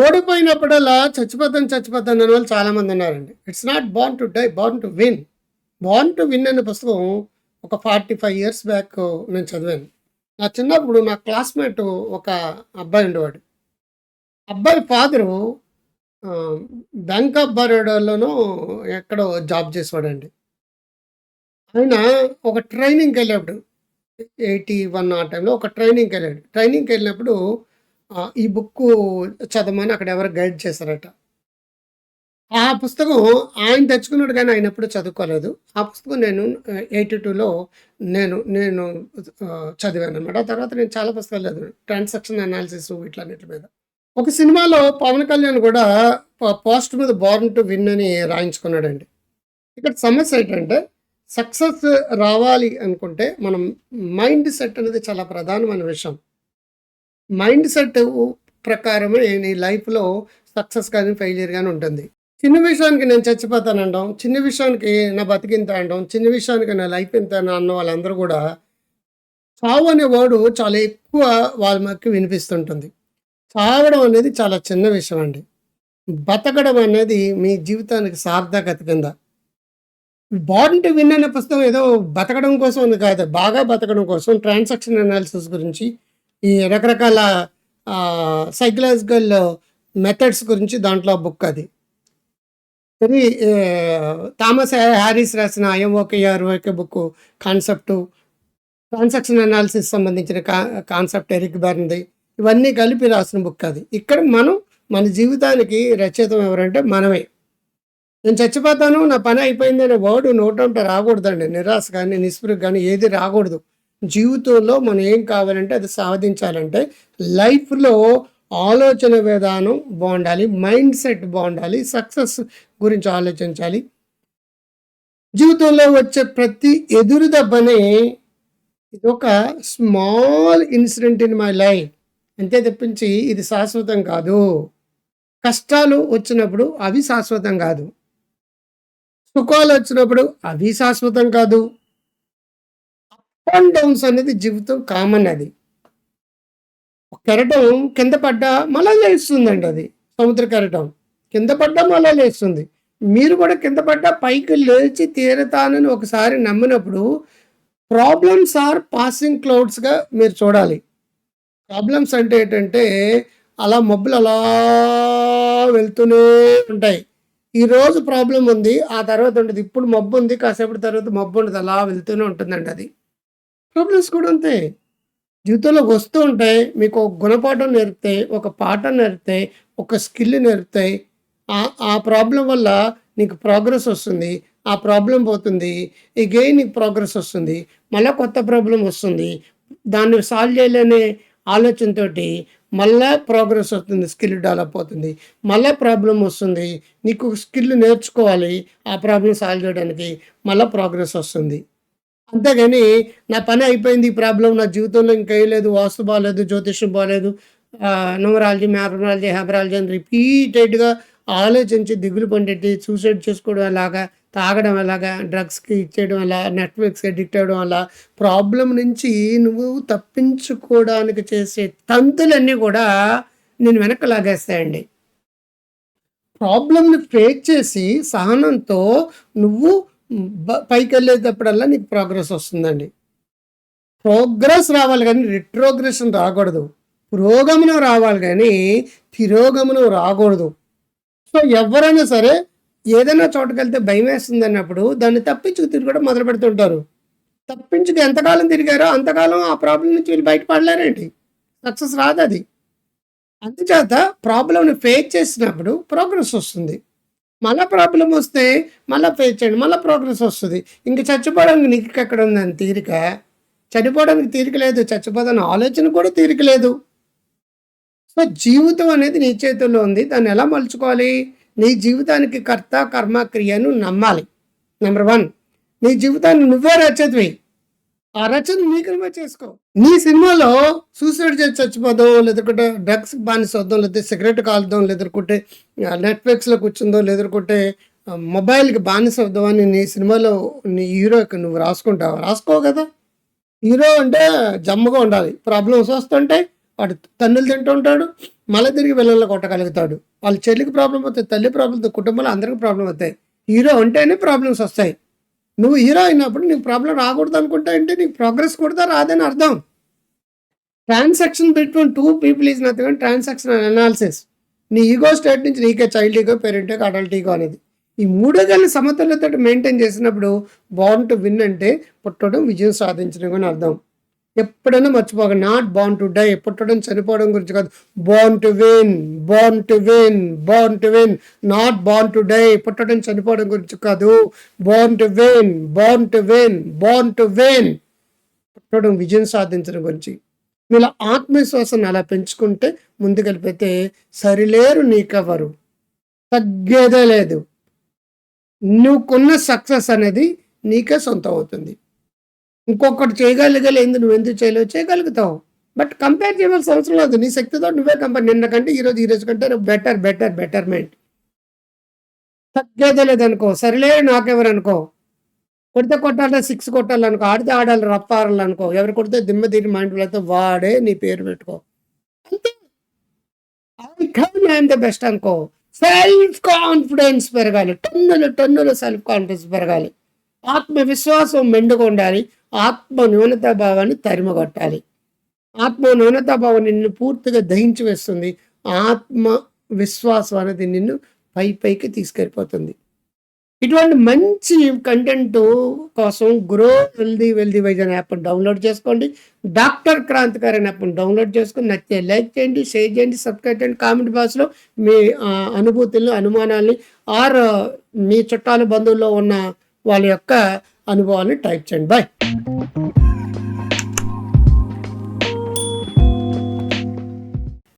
ఓడిపోయినప్పుడల్లా చచ్చిపోతాను చచ్చిపోతాను అనే వాళ్ళు చాలామంది ఉన్నారండి. It's not born to die born to win born to win అనే పుస్తకం ఒక ఫార్టీ ఫైవ్ ఇయర్స్ బ్యాక్ నేను చదివాను. నా చిన్నప్పుడు నా క్లాస్మేట్ ఒక అబ్బాయి ఉండేవాడు. అబ్బాయి ఫాదరు బ్యాంక్ ఆఫ్ బరోడాలోనూ ఎక్కడో జాబ్ చేసేవాడండి. ఆయన ఒక ట్రైనింగ్కి వెళ్ళాడు ఎయిటీ వన్ ఆ టైంలో ఒక ట్రైనింగ్కి వెళ్ళాడు. ట్రైనింగ్కి వెళ్ళినప్పుడు ఈ బుక్ చదవమని అక్కడ ఎవరు గైడ్ చేశారట. ఆ పుస్తకం ఆయన తెచ్చుకున్నాడు కానీ ఆయన ఎప్పుడు చదువుకోలేదు. ఆ పుస్తకం నేను ఎయిటీ టూలో నేను నేను చదివాను అనమాట ఆ తర్వాత నేను చాలా పుస్తకాలు చదివాను. ట్రాన్సాక్షన్ అనాలిసిస్ వీటిలన్నిటి మీద. ఒక సినిమాలో పవన్ కళ్యాణ్ కూడా పోస్ట్ మీద బార్న్ టు విన్ అని రాయించుకున్నాడండి. ఇక్కడ సమస్య ఏంటంటే సక్సెస్ రావాలి అనుకుంటే మనం మైండ్ సెట్ అనేది చాలా ప్రధానమైన విషయం. మైండ్ సెట్ ప్రకారమే నీ లైఫ్లో సక్సెస్ కానీ ఫెయిలియర్ కానీ ఉంటుంది. చిన్న విషయానికి నేను చచ్చిపోతాను అనడం చిన్న విషయానికి నా బతికింత అనడం చిన్న విషయానికి నా లైఫ్ ఇంత అన్న వాళ్ళందరూ కూడా చావు అనే వర్డ్ చాలా ఎక్కువ వాళ్ళ మాకు వినిపిస్తుంటుంది. చావడం అనేది చాలా చిన్న విషయం అండి. బతకడం అనేది మీ జీవితానికి సార్థకత కింద. బార్న్ టు విన్ అనే పుస్తకం ఏదో బతకడం కోసం ఉంది కాదు బాగా బతకడం కోసం ట్రాన్సాక్షన్ అనాలిసిస్ గురించి ఈ రకరకాల సైకలాజికల్ మెథడ్స్ గురించి దాంట్లో బుక్ అది. ఇది థామస్ హ్యారీస్ రాసిన I'm okay you're okay book concept transaction analysis సంబంధించిన కా కాన్సెప్ట్ ఎరిక్ బర్న్ది ఇవన్నీ కలిపి రాసిన బుక్ అది. ఇక్కడ మనం మన జీవితానికి రచయితం ఎవరంటే మనమే. నేను చచ్చిపోతాను నా పని అయిపోయింది అనే వర్డ్ నోటంట రాకూడదండి. నిరాశ కానీ నిస్పృహ కానీ ఏది రాకూడదు. జీవితంలో మనం ఏం కావాలంటే అది సాధించాలంటే లైఫ్లో ఆలోచన విధానం బాగుండాలి మైండ్ సెట్ బాగుండాలి సక్సెస్ గురించి ఆలోచించాలి. జీవితంలో వచ్చే ప్రతి ఎదురు దెబ్బనే ఇది ఒక small incident in my life. అంతే తప్పించి ఇది శాశ్వతం కాదు. కష్టాలు వచ్చినప్పుడు అవి శాశ్వతం కాదు. సుఖాలు వచ్చినప్పుడు అవి శాశ్వతం కాదు. అప్ అండ్ డౌన్స్ అనేది జీవితం కామన్ అది. కెరటం కింద పడ్డా మళ్ళా లేస్తుందండి అది. సముద్ర కెరటం. కింద పడ్డా మళ్ళా లేస్తుంది. మీరు కూడా కింద పడ్డా పైకి లేచి తీరతానని ఒకసారి నమ్మినప్పుడు ప్రాబ్లమ్స్ ఆర్ పాసింగ్ క్లౌడ్స్గా మీరు చూడాలి. ప్రాబ్లమ్స్ అంటే ఏంటంటే అలా మబ్బులు అలా వెళ్తూనే ఉంటాయి. ఈ రోజు ప్రాబ్లం ఉంది ఆ తర్వాత ఉంటుంది ఇప్పుడు మబ్బు ఉంది కాసేపటి తర్వాత మబ్బు ఉండదు. అలా వెళ్తూనే ఉంటుందండి అది. ప్రాబ్లమ్స్ కూడా అంతే జీవితంలోకి వస్తూ ఉంటాయి. మీకు ఒక గుణపాఠం నేర్పుతాయి ఒక పాఠం నేర్పుతాయి ఒక స్కిల్ నేర్పుతాయి. ఆ ఆ ప్రాబ్లం వల్ల నీకు ప్రోగ్రెస్ వస్తుంది. ఆ ప్రాబ్లం పోతుంది. ఎగైన్ నీకు ప్రోగ్రెస్ వస్తుంది. మళ్ళీ కొత్త ప్రాబ్లం వస్తుంది. దాన్ని సాల్వ్ చేయలేనే ఆలోచనతోటి మళ్ళా ప్రోగ్రెస్ వస్తుంది స్కిల్ డెవలప్ అవుతుంది. మళ్ళీ ప్రాబ్లం వస్తుంది. నీకు స్కిల్ నేర్చుకోవాలి. ఆ ప్రాబ్లం సాల్వ్ చేయడానికి మళ్ళీ ప్రోగ్రెస్ వస్తుంది. అంతేగాని నా పని అయిపోయింది ఈ ప్రాబ్లం నా జీవితంలో ఇంకా లేదు వాస్తు బాగాలేదు జ్యోతిష్యం బాగాలేదు న్యూమరాలజీ మ్యాథమరాలజీ హెబరాలజీ అని రిపీటెడ్గా ఆలోచించి దిగులు పండేటి సూసైడ్ చేసుకోవడం ఎలాగా తాగడం ఎలాగా డ్రగ్స్కి ఇచ్చేయడం ఎలా నెట్ఫ్లిక్స్ అడిక్ట్ అవ్వడం వల్ల ప్రాబ్లం నుంచి నువ్వు తప్పించుకోవడానికి చేసే తంతులన్నీ కూడా నేను వెనక్కి లాగేస్తాయండి. ప్రాబ్లమ్ని ఫేస్ చేసి సహనంతో నువ్వు పైకి వెళ్ళేటప్పుడల్లా నీకు ప్రోగ్రెస్ వస్తుందండి. ప్రోగ్రెస్ రావాలి కానీ రిట్రోగ్రెషన్ రాకూడదు. పురోగమనం రావాలి కానీ తిరోగమనం రాకూడదు. సో ఎవరైనా సరే ఏదైనా చోటుకెళ్తే భయం వేస్తుంది అన్నప్పుడు దాన్ని తప్పించుకు తిరగడం మొదలు పెడుతుంటారు. తప్పించుకు ఎంతకాలం తిరిగారో అంతకాలం ఆ ప్రాబ్లం నుంచి వీళ్ళు బయటపడలేరేంటి? సక్సెస్ రాదు అది అందుచేత ప్రాబ్లంని ఫేస్ చేసినప్పుడు ప్రోగ్రెస్ వస్తుంది. మళ్ళీ ప్రాబ్లం వస్తే మళ్ళీ ఫేస్ చేయండి మళ్ళీ ప్రోగ్రెస్ వస్తుంది. ఇంక చచ్చిపోవడానికి నీకు ఎక్కడ ఉందని తీరిక? చనిపోవడానికి తీరిక లేదు చచ్చిపోదని ఆలోచన కూడా తీరిక లేదు. సో జీవితం అనేది నీ చేతుల్లో ఉంది దాన్ని ఎలా మలుచుకోవాలి? నీ జీవితానికి కర్త కర్మ క్రియను నమ్మాలి. నెంబర్ వన్ నీ జీవితాన్ని నువ్వే రచయితవి ఆ రచన నీకు నువ్వే చేసుకో. నీ సినిమాలో సూసైడ్ చేసి చచ్చిపోదాం లేదంటే డ్రగ్స్ బానిసొద్దాం లేకపోతే సిగరెట్ కాలుద్దాం లేదనుకుంటే నెట్ఫ్లిక్స్లో కూర్చుందో లేదనుకుంటే మొబైల్కి బానిస అవుదాం అని నీ సినిమాలో నీ హీరోకి నువ్వు రాసుకుంటావు? రాసుకో కదా. హీరో అంటే జమ్మగా ఉండాలి. ప్రాబ్లమ్స్ వస్తుంటాయి. వాడు తన్నులు తింటూ ఉంటాడు. మళ్ళీ తిరిగి వెళ్ళల్లో కొట్టగలుగుతాడు. వాళ్ళ చెల్లికి ప్రాబ్లం అవుతాయి తల్లి ప్రాబ్లం కుటుంబంలో అందరికీ ప్రాబ్లం అవుతాయి హీరో అంటేనే ప్రాబ్లమ్స్ వస్తాయి. నువ్వు హీరో అయినప్పుడు నీకు ప్రాబ్లం రాకూడదు అనుకుంటా అంటే నీకు ప్రోగ్రెస్ కూడా రాదని అర్థం. Transaction between two people is nothing transaction analysis నీ ఈగో స్టేట్ నుంచి నీకే child ego parent ego adult ego అనేది. ఈ మూడో గల సమతుల్యత మెయింటైన్ చేసినప్పుడు బాండ్ విన్ అంటే పుట్టడం విజయం సాధించడం అని అర్థం. ఎప్పుడైనా మర్చిపోక నాట్ బాన్ టు డై పుట్టడం చనిపోవడం గురించి కాదు. Born to win born to win born to win not born to die పుట్టడం చనిపోవడం గురించి కాదు. Born to win born to win born to win పుట్టడం విజయం సాధించడం గురించి. మీరు ఆత్మవిశ్వాసాన్ని అలా పెంచుకుంటే ముందుకెళ్ళిపోతే సరిలేరు నీకెవరు తగ్గేదే లేదు. నువ్వుకున్న సక్సెస్ అనేది నీకే సొంతం అవుతుంది. ఇంకొకటి చేయగలిగలేదు నువ్వు ఎందుకు చేయలేవు? చేయగలుగుతావు. బట్ కంపేర్ చేయవలసిన అవసరం లేదు. నీ శక్తితో నువ్వే కంపేర్ నిన్న కంటే ఈరోజు ఈరోజు కంటే నువ్వు బెటర్ బెటర్ బెటర్మెంట్ తగ్గేదే లేదనుకో. సరిలే నాకెవరు అనుకో. కొడితే కొట్టాలంటే సిక్స్ కొట్టాలనుకో ఆడితే ఆడాలి రప్పారాలనుకో ఎవరు కొడితే దిమ్మ తీరి మైండ్ అయితే వాడే నీ పేరు పెట్టుకో. అంతే. I come I'm the best అనుకో. సెల్ఫ్ కాన్ఫిడెన్స్ పెరగాలి. టన్నులు టన్నులు సెల్ఫ్ కాన్ఫిడెన్స్ పెరగాలి. ఆత్మవిశ్వాసం మెండుగా ఉండాలి ఆత్మ న్యూనతా భావాన్ని తరిమగొట్టాలి. ఆత్మ న్యూనతా భావం నిన్ను పూర్తిగా దహించి వేస్తుంది. ఆత్మ విశ్వాసం అనేది నిన్ను పై పైకి తీసుకెళ్ళిపోతుంది. ఇటువంటి మంచి కంటెంట్ కోసం గ్రో వెల్దీ వెల్దీ వైజ్ అనే యాప్ డౌన్లోడ్ చేసుకోండి. డాక్టర్ క్రాంతికారి అనే యాప్ని డౌన్లోడ్ చేసుకొని నచ్చితే లైక్ చేయండి షేర్ చేయండి సబ్స్క్రైబ్ చేయండి. కామెంట్ బాక్స్లో మీ అనుభూతులను అనుమానాల్ని ఆర్ మీ చుట్టాలు బంధువుల్లో ఉన్న వాళ్ళ యొక్క అనుభవాన్ని టైప్ చేయండి. బాయ్